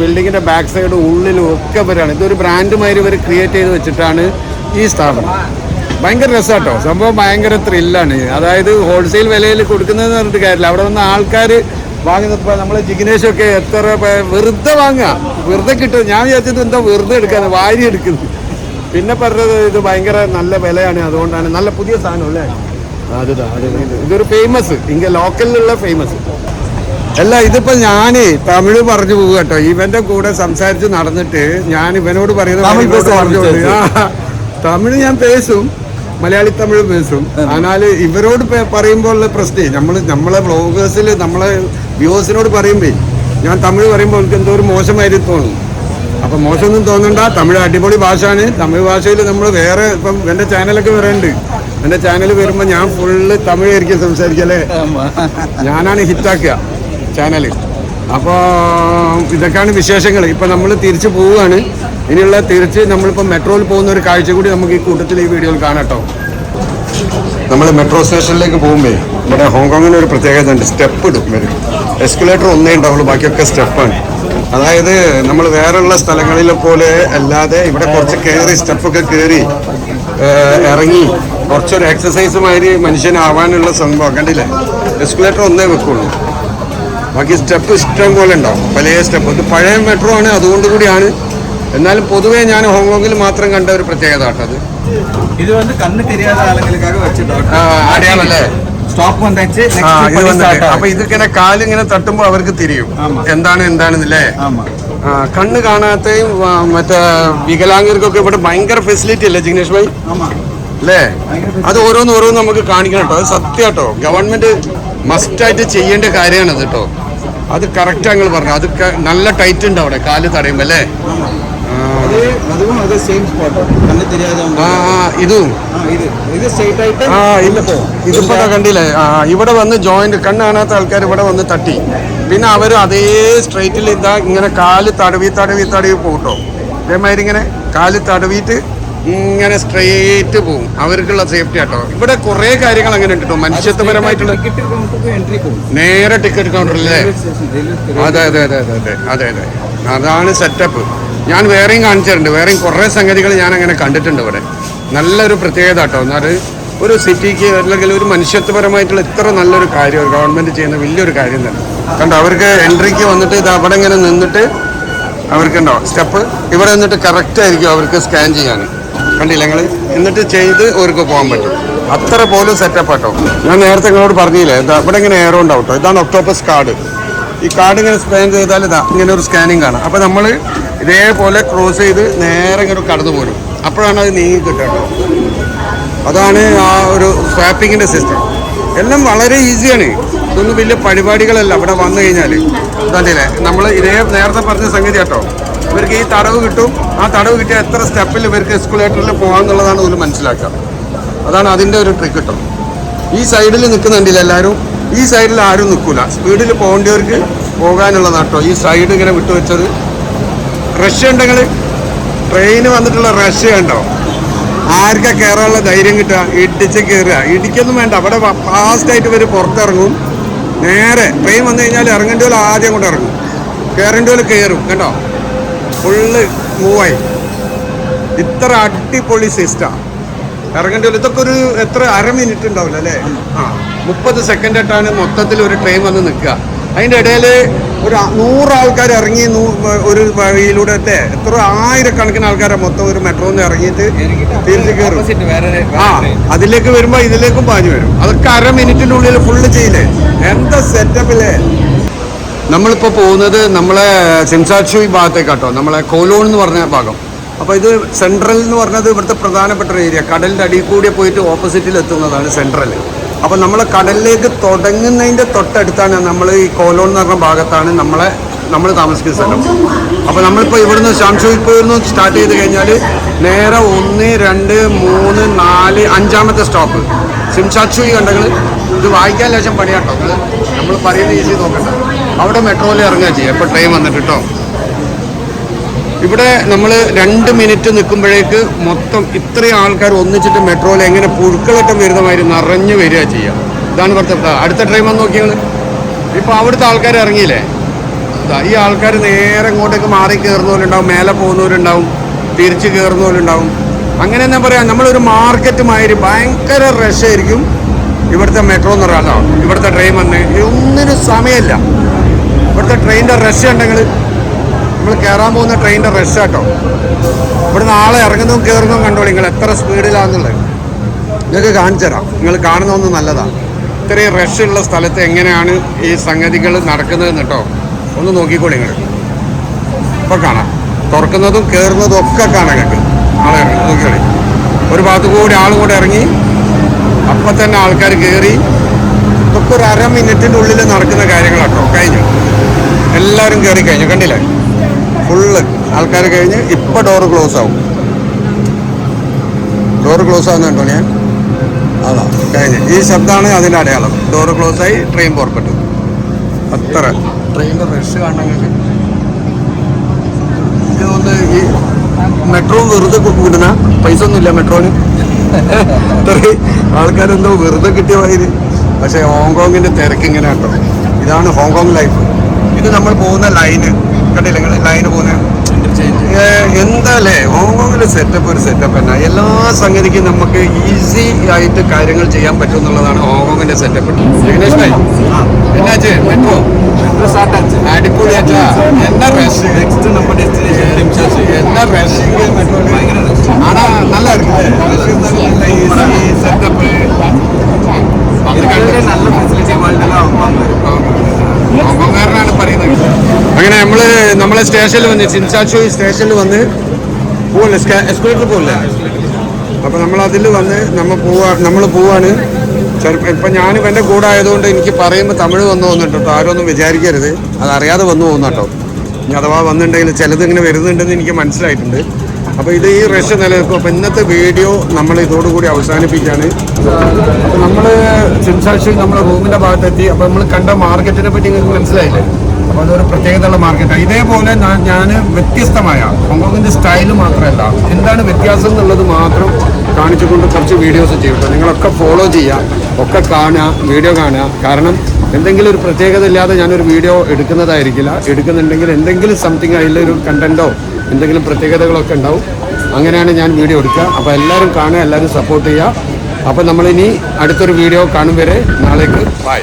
ബിൽഡിങ്ങിന്റെ ബാക്ക് സൈഡ് ഉള്ളിലും ഒക്കെ ഇവരാണ്. ഇതൊരു ബ്രാൻഡ് മാതിരി ഇവർ ക്രിയേറ്റ് ചെയ്ത് വെച്ചിട്ടാണ് ഈ സ്ഥാപനം. ഭയങ്കര രസമാട്ടോ സംഭവം ഭയങ്കര ത്രില്ലാണ് അതായത് ഹോൾസെയിൽ വിലയിൽ കൊടുക്കുന്നതെന്ന് പറഞ്ഞിട്ട് കാര്യമില്ല. അവിടെ നിന്ന് ആൾക്കാർ വാങ്ങുന്നപ്പോൾ നമ്മളെ ജിഗ്നേഷൊക്കെ എത്ര വെറുതെ വാങ്ങുക. വെറുതെ കിട്ടും. ഞാൻ വിചാരിച്ചത് എന്താ വെറുതെ എടുക്കാൻ വാരി എടുക്കുന്നത്. പിന്നെ പറഞ്ഞത് ഇത് ഭയങ്കര നല്ല വിലയാണ്. അതുകൊണ്ടാണ് നല്ല പുതിയ സാധനം അല്ലേ? ഇതൊരു ഫേമസ് ഇങ്ങ ലോക്കലിലുള്ള ഫേമസ് അല്ല ഇതിപ്പോ ഞാനേ തമിഴ് പറഞ്ഞു പോകുക കേട്ടോ. ഇവന്റെ കൂടെ സംസാരിച്ച് നടന്നിട്ട് ഞാൻ ഇവനോട് പറയുന്നത് തമിഴ് ഞാൻ പേസും മലയാളി തമിഴ് പേസും എന്നാൽ ഇവരോട് പറയുമ്പോഴുള്ള പ്രശ്നം നമ്മൾ നമ്മളെ വ്ളോഗേഴ്സിൽ നമ്മളെ വ്യൂവേഴ്സിനോട് പറയുമ്പേ ഞാൻ തമിഴ് പറയുമ്പോൾ എനിക്ക് എന്തോ ഒരു മോശമായിട്ട് തോന്നും അപ്പൊ മോശമൊന്നും തോന്നണ്ട തമിഴ് അടിപൊളി ഭാഷയാണ്. തമിഴ് ഭാഷയിൽ നമ്മൾ വേറെ ഇപ്പം എന്റെ ചാനലൊക്കെ വരുന്നുണ്ട് എന്റെ ചാനൽ വരുമ്പോ ഞാൻ ഫുള്ള് തമിഴായിരിക്കും സംസാരിക്കല്ലേ ഞാനാണ് ഹിറ്റാക്കുക ചാനൽ അപ്പോൾ ഇതൊക്കെയാണ് വിശേഷങ്ങൾ ഇപ്പം നമ്മൾ തിരിച്ചു പോവുകയാണ്. ഇനിയുള്ള തിരിച്ച് നമ്മളിപ്പോൾ മെട്രോയിൽ പോകുന്ന ഒരു കാഴ്ച കൂടി നമുക്ക് ഈ കൂട്ടത്തിൽ ഈ വീഡിയോയിൽ കാണട്ടോ നമ്മൾ മെട്രോ സ്റ്റേഷനിലേക്ക് പോകുമ്പോൾ ഇവിടെ ഹോങ്കോങ്ങിന് ഒരു പ്രത്യേകത ഉണ്ട്. സ്റ്റെപ്പ് ഇടും. വരും എസ്കുലേറ്റർ ഒന്നേ ഉണ്ടാവുള്ളൂ. ബാക്കിയൊക്കെ സ്റ്റെപ്പാണ് അതായത് നമ്മൾ വേറെയുള്ള സ്ഥലങ്ങളിലെ പോലെ അല്ലാതെ ഇവിടെ കുറച്ച് കയറി സ്റ്റെപ്പൊക്കെ കയറി ഇറങ്ങി കുറച്ചൊരു എക്സസൈസ് മാതിരി മനുഷ്യനാവാനുള്ള സംഭവം. കണ്ടില്ലേ? എസ്കുലേറ്റർ ഒന്നേ വെക്കുള്ളൂ. ബാക്കി സ്റ്റെപ്പ് ഇഷ്ടം പോലെ ഉണ്ടാവും. പല സ്റ്റെപ്പ് ഇത് പഴയ മെട്രോ ആണ് അതുകൊണ്ട് കൂടിയാണ്. എന്നാലും പൊതുവെ ഞാൻ ഹോങ്കോങ്ങിൽ മാത്രം കണ്ട ഒരു പ്രത്യേകത അത്. ഇത് വന്ന് കണ്ണ് തെരിയാത്ത ആളുകൾക്കാകെ വെച്ചിട്ടുണ്ട് അറിയാമല്ലേ സ്റ്റോപ്പ് അപ്പൊ ഇതിങ്ങനെ കാലിങ്ങനെ തട്ടുമ്പോൾ അവർക്ക് തിരിയും. എന്താണ് എന്താണെന്നില്ലേ? കണ്ണ് കാണാത്തയും മറ്റേ വികലാംഗർക്കൊക്കെ ഇവിടെ ഭയങ്കര ഫെസിലിറ്റി അല്ലേ ജിഗ്നേഷ് ഭായി? അല്ലേ? അത് ഓരോന്ന് ഓരോന്ന് നമുക്ക് കാണിക്കണം കേട്ടോ. അത് സത്യം കേട്ടോ. ഗവൺമെന്റ് മസ്റ്റായിട്ട് ചെയ്യേണ്ട കാര്യമാണ് അത് കേട്ടോ. അത് കറക്റ്റ് ഞങ്ങൾ പറഞ്ഞു അത് നല്ല ടൈറ്റ് ഉണ്ട് അവിടെ കാൽ തടയുമ്പോ അല്ലേ? ഇതിപ്പോ കണ്ടില്ലേ? ഇവിടെ വന്ന് ജോയിന്റ് കണ്ണ് കാണാത്ത ആൾക്കാർ ഇവിടെ വന്ന് തട്ടി. പിന്നെ അവർ അതേ സ്ട്രൈറ്റിൽ ഇതാ ഇങ്ങനെ കാൽ തടവി തടവി തടവി പോകട്ടോ അതേമാതിരി ഇങ്ങനെ കാൽ തടവിയിട്ട് ഇങ്ങനെ സ്ട്രേറ്റ് പോകും അവർക്കുള്ള സേഫ്റ്റി ആട്ടോ. ഇവിടെ കുറെ കാര്യങ്ങൾ അങ്ങനെ ഉണ്ട് മനുഷ്യത്വപരമായിട്ടുള്ള നേരെ ടിക്കറ്റ് കൗണ്ടറല്ലേ അതെ അതെ അതെ അതെ അതെ അതെ അതാണ് സെറ്റപ്പ് ഞാൻ വേറെയും കാണിച്ചിട്ടുണ്ട്. വേറെയും കുറേ സംഗതികൾ ഞാൻ അങ്ങനെ കണ്ടിട്ടുണ്ട് ഇവിടെ. നല്ലൊരു പ്രത്യേകത കേട്ടോ എന്നാൽ ഒരു സിറ്റിക്ക് അല്ലെങ്കിൽ ഒരു മനുഷ്യത്വപരമായിട്ടുള്ള ഇത്ര നല്ലൊരു കാര്യം ഗവൺമെന്റ് ചെയ്യുന്ന വലിയൊരു കാര്യം തന്നെ. കണ്ടോ അവർക്ക് എൻട്രിക്ക് വന്നിട്ട് ഇത് അവിടെ ഇങ്ങനെ നിന്നിട്ട് അവർക്കുണ്ടോ? സ്റ്റെപ്പ് ഇവിടെ നിന്നിട്ട് കറക്റ്റ് ആയിരിക്കും അവർക്ക് സ്കാൻ ചെയ്യാൻ. കണ്ടില്ല നിങ്ങൾ എന്നിട്ട് ചെയ്ത് അവർക്ക് പോകാൻ പറ്റും. അത്ര പോലും സെറ്റപ്പ് ആട്ടോ. ഞാൻ നേരത്തെ നിങ്ങളോട് പറഞ്ഞില്ലേ എന്താ ഇവിടെ ഇങ്ങനെ എയറോ ഉണ്ടാവും ഇതാണ് ഒക്ടോപ്പസ് കാർഡ് ഈ കാർഡ് ഇങ്ങനെ സ്കാൻ ചെയ്താൽ ഇതാ ഇങ്ങനെ ഒരു സ്കാനിങ് കാണാം. അപ്പോൾ നമ്മൾ ഇതേപോലെ ക്രോസ് ചെയ്ത് നേരെ ഇങ്ങനെ കടന്നു പോരും. അപ്പോഴാണ് അത് നീങ്ങി കിട്ടുക അതാണ് ആ ഒരു സ്വാപ്പിങ്ങിന്റെ സിസ്റ്റം എല്ലാം വളരെ ഈസിയാണ് ഇതൊന്നും വലിയ പരിപാടികളല്ല. ഇവിടെ വന്നു കഴിഞ്ഞാൽ കണ്ടില്ലേ? നമ്മൾ ഇതേ നേരത്തെ പറഞ്ഞ സംഗതി കേട്ടോ ഇവർക്ക് ഈ തടവ് കിട്ടും. ആ തടവ് കിട്ടിയ എത്ര സ്റ്റെപ്പിൽ ഇവർക്ക് എസ്കുലേറ്ററിൽ പോകാമെന്നുള്ളതാണ് ഒരു മനസ്സിലാക്കുക. അതാണ് അതിന്റെ ഒരു ട്രിക്ക് കിട്ടും ഈ സൈഡിൽ നിൽക്കുന്നുണ്ടില്ല എല്ലാവരും? ഈ സൈഡിൽ ആരും നിൽക്കില്ല സ്പീഡിൽ പോകേണ്ടവർക്ക് പോകാനുള്ളതാണ് കേട്ടോ ഈ സൈഡ് ഇങ്ങനെ വിട്ടു വിട്ടുവെച്ചത്. റഷ് ഉണ്ടെങ്കിൽ ട്രെയിന് വന്നിട്ടുള്ള റഷ് ഉണ്ടോ ആർക്ക കയറാനുള്ള ധൈര്യം കിട്ടുക? ഇടിച്ച് കയറുക ഇടിക്കൊന്നും വേണ്ട. അവിടെ ഫാസ്റ്റായിട്ട് ഇവർ പുറത്തിറങ്ങും. നേരെ ട്രെയിൻ വന്നു കഴിഞ്ഞാൽ ഇറങ്ങേണ്ട പോലെ ആദ്യം കൊണ്ട് ഇറങ്ങും. കയറേണ്ട പോലെ കയറും കണ്ടോ? ഫുള്ള് മൂവായി. ഇത്ര അടിപൊളി സിസ്റ്റം ഇറങ്ങേണ്ടി വരും. ഇതൊക്കെ ഒരു എത്ര അര മിനിറ്റ് ഉണ്ടാവില്ല അല്ലേ? ആ മുപ്പത് സെക്കൻഡ് ആയിട്ടാണ് മൊത്തത്തിൽ ഒരു ട്രെയിൻ വന്ന് നിൽക്കുക. അതിന്റെ ഇടയിൽ ഒരു നൂറ് ആൾക്കാർ ഇറങ്ങി ഒരു വഴിയിലൂടെ അല്ലേ? എത്ര ആയിരക്കണക്കിന് ആൾക്കാരെ മൊത്തം ഒരു മെട്രോന്ന് ഇറങ്ങിയിട്ട് തിരിച്ചു കയറും. ആ അതിലേക്ക് വരുമ്പോൾ ഇതിലേക്കും പാഞ്ഞു വരും. അതൊക്കെ അര മിനിറ്റിനുള്ളിൽ ഫുള്ള് ചെയ്യില്ലേ? എന്താ സെറ്റപ്പില്ലേ നമ്മളിപ്പോൾ പോകുന്നത് നമ്മളെ സെൻസാച്ചുയി ഭാഗത്തേക്കാട്ടോ നമ്മളെ കോലോൺ എന്ന് പറഞ്ഞ ഭാഗം. അപ്പോൾ ഇത് സെൻട്രൽ എന്ന് പറഞ്ഞത് ഇവിടുത്തെ പ്രധാനപ്പെട്ട ഏരിയ കടലിന്റെ അടിയിൽ കൂടി പോയിട്ട് ഓപ്പോസിറ്റിൽ എത്തുന്നതാണ് സെൻട്രൽ. അപ്പോൾ നമ്മളെ കടലിലേക്ക് തുടങ്ങുന്നതിന്റെ തൊട്ടടുത്താണ് നമ്മൾ ഈ കോലോൺ എന്ന് പറഞ്ഞ ഭാഗത്താണ് നമ്മളെ നമ്മൾ താമസിക്കുന്ന സ്ഥലം. അപ്പോൾ നമ്മളിപ്പോൾ ഇവിടുന്ന് ശാംശുയിപ്പോൾ നിന്ന് സ്റ്റാർട്ട് ചെയ്ത് കഴിഞ്ഞാൽ നേരെ ഒന്ന് രണ്ട് മൂന്ന് നാല് അഞ്ചാമത്തെ സ്റ്റോപ്പ്. സിംസാക്ഷി കണ്ടെങ്കിൽ ഇത് വായിക്കാൻ ലേശം പണിയാട്ടോ നമ്മൾ പറയുന്ന ഈസി നോക്കണ്ട. അവിടെ മെട്രോയിൽ ഇറങ്ങുക ചെയ്യുക ഇപ്പോൾ ട്രെയിൻ വന്നിട്ട് കേട്ടോ ഇവിടെ നമ്മൾ രണ്ട് മിനിറ്റ് നിൽക്കുമ്പോഴേക്ക് മൊത്തം ഇത്രയും ആൾക്കാർ ഒന്നിച്ചിട്ട് മെട്രോയിൽ എങ്ങനെ പുഴുക്കളട്ടം വരുന്ന മാതിരി നിറഞ്ഞു വരിക ചെയ്യുക ഇതാണ് ഇവിടുത്തെ അടുത്ത ട്രെയിൻ വന്ന് നോക്കിയാൽ ഇപ്പോൾ അവിടുത്തെ ആൾക്കാർ ഇറങ്ങിയില്ലേ? ഈ ആൾക്കാർ നേരെ ഇങ്ങോട്ടേക്ക് മാറി കയറുന്നവരുണ്ടാവും മേലെ പോകുന്നവരുണ്ടാവും തിരിച്ച് കയറുന്നവരുണ്ടാവും. അങ്ങനെ തന്നെ പറയാം നമ്മളൊരു മാർക്കറ്റ് മാതിരി ഭയങ്കര റഷ് ആയിരിക്കും ഇവിടുത്തെ മെട്രോ എന്ന് പറയാം ഇവിടുത്തെ ട്രെയിൻ വന്ന്. ഒന്നിനും സമയമില്ല. ഇവിടുത്തെ ട്രെയിനിന്റെ റഷ് ഉണ്ടെങ്കിൽ നമ്മൾ കയറാൻ പോകുന്ന ട്രെയിനിന്റെ റഷ് കേട്ടോ ഇവിടെ നാളെ ഇറങ്ങുന്നതും കയറുന്നതും കണ്ടോളി നിങ്ങൾ എത്ര സ്പീഡിലാണെന്നുള്ളത് നിങ്ങൾക്ക് കാണിച്ചു തരാം. നിങ്ങൾ കാണുന്നതൊന്നും നല്ലതാണ് ഇത്രയും റഷ് ഉള്ള സ്ഥലത്ത് എങ്ങനെയാണ് ഈ സംഗതികൾ നടക്കുന്നതെന്ന് കേട്ടോ ഒന്ന് നോക്കിക്കോളി നിങ്ങൾ. ഇപ്പോൾ കാണാം. തുറക്കുന്നതും കയറുന്നതും ഒക്കെ കാണാം നിങ്ങൾക്ക്. ആളെ ഇറങ്ങി നോക്കിക്കോളി. ഒരു ഭാഗത്ത് കൂടി ആളും കൂടെ ഇറങ്ങി അപ്പം തന്നെ ആൾക്കാർ കയറി ഇതൊക്കെ ഒരു അര മിനിറ്റിന്റെ ഉള്ളിൽ നടക്കുന്ന കാര്യങ്ങളാട്ടോ. കഴിഞ്ഞു. എല്ലാവരും കയറി കഴിഞ്ഞു കണ്ടില്ലേ? ഫുള്ള് ആൾക്കാർ കഴിഞ്ഞ് ഇപ്പൊ ഡോറ് ക്ലോസ് ആവും. ഡോറ് ക്ലോസ് ആവുന്ന കണ്ടോ ഞാൻ? അതാ കഴിഞ്ഞ്. ഈ ശബ്ദമാണ് അതിന്റെ അടയാളം. ഡോറ് ക്ലോസ് ആയി ട്രെയിൻ പുറപ്പെട്ടു. അത്ര. ട്രെയിനിന്റെ റഷ് കാണണമെങ്കിൽ എനിക്ക് ഈ മെട്രോ വെറുതെ കിട്ടുന്ന? പൈസ ഒന്നുമില്ല മെട്രോന് ഇത്രയും ആൾക്കാരെന്തോ വെറുതെ കിട്ടിയ വൈദ്യുതി പക്ഷേ ഹോങ്കോങ്ങിന്റെ തിരക്ക് ഇങ്ങനെ കേട്ടോ. ഇതാണ് ഹോങ്കോങ് ലൈഫ് ഇത് നമ്മൾ പോകുന്ന ലൈന് കണ്ടില്ല നിങ്ങൾ ലൈന് പോകുന്ന? എന്താല്ലേ? ഓരോ സെറ്റപ്പ് ഒരു സെറ്റപ്പ് തന്നെ. എല്ലാ സംഗതിക്കും നമുക്ക് ഈസി ആയിട്ട് കാര്യങ്ങൾ ചെയ്യാൻ പറ്റും എന്നുള്ളതാണ് ഹോങ്കോങ്ങിന്റെ സെറ്റപ്പ് എന്നാ നെക്സ്റ്റ് ഡെസ്റ്റിനേഷൻ എന്നാ നല്ല സെറ്റപ്പ് നല്ല ഫെസിലിറ്റി അങ്ങനെ നമ്മൾ നമ്മളെ സ്റ്റേഷനിൽ വന്ന് ചിൻസാച്ചു സ്റ്റേഷനിൽ വന്ന് പോവല്ലേ? എസ്കുലേറ്റർ പോവല്ലേ? അപ്പൊ നമ്മൾ അതിൽ വന്ന് നമ്മൾ പോവാ നമ്മൾ പോവാണ്. ചെറുപ്പം ഇപ്പൊ ഞാനും എന്റെ കൂടെ ആയതുകൊണ്ട് എനിക്ക് പറയുമ്പോൾ തമിഴ് വന്നു പോകുന്നുണ്ട് കേട്ടോ. ഒന്നും വിചാരിക്കരുത്. അതറിയാതെ വന്നു പോകുന്ന കേട്ടോ. ഇനി അഥവാ വന്നിട്ടുണ്ടെങ്കിൽ ചിലത് ഇങ്ങനെ വരുന്നുണ്ടെന്ന് എനിക്ക് മനസ്സിലായിട്ടുണ്ട്. അപ്പോൾ ഇത് ഈ റഷ് നിലനിൽക്കും അപ്പോൾ ഇന്നത്തെ വീഡിയോ നമ്മൾ ഇതോടുകൂടി അവസാനിപ്പിക്കുകയാണ്. അപ്പോൾ നമ്മൾ ചിൻസാക്ഷി നമ്മുടെ റൂമിന്റെ ഭാഗത്തെത്തി. അപ്പോൾ നമ്മൾ കണ്ട മാർക്കറ്റിനെ പറ്റി നിങ്ങൾക്ക് മനസ്സിലായില്ലേ? അപ്പോൾ അതൊരു പ്രത്യേകതയുള്ള മാർക്കറ്റാണ്. ഇതേപോലെ ഞാൻ വ്യത്യസ്തമായ ഹോങ്കോങ്ങിന്റെ സ്റ്റൈൽ മാത്രമല്ല എന്താണ് വ്യത്യാസം എന്നുള്ളത് മാത്രം കാണിച്ചുകൊണ്ട് കുറച്ച് വീഡിയോസ് ചെയ്യും. നിങ്ങളൊക്കെ ഫോളോ ചെയ്യുക ഒക്കെ കാണുക വീഡിയോ കാണുക. കാരണം എന്തെങ്കിലും ഒരു പ്രത്യേകത ഇല്ലാതെ ഞാനൊരു വീഡിയോ എടുക്കുന്നതായിരിക്കില്ല. എടുക്കുന്നുണ്ടെങ്കിൽ എന്തെങ്കിലും സംതിങ് അതിലൊരു കണ്ടന്റോ എന്തെങ്കിലും പ്രത്യേകതകളൊക്കെ ഉണ്ടാവും. അങ്ങനെയാണ് ഞാൻ വീഡിയോ എടുക്കുക. അപ്പോൾ എല്ലാവരും കാണുക എല്ലാവരും സപ്പോർട്ട് ചെയ്യുക. അപ്പോൾ നമ്മളിനി അടുത്തൊരു വീഡിയോ കാണും വരെ. നാളേക്ക് ബൈ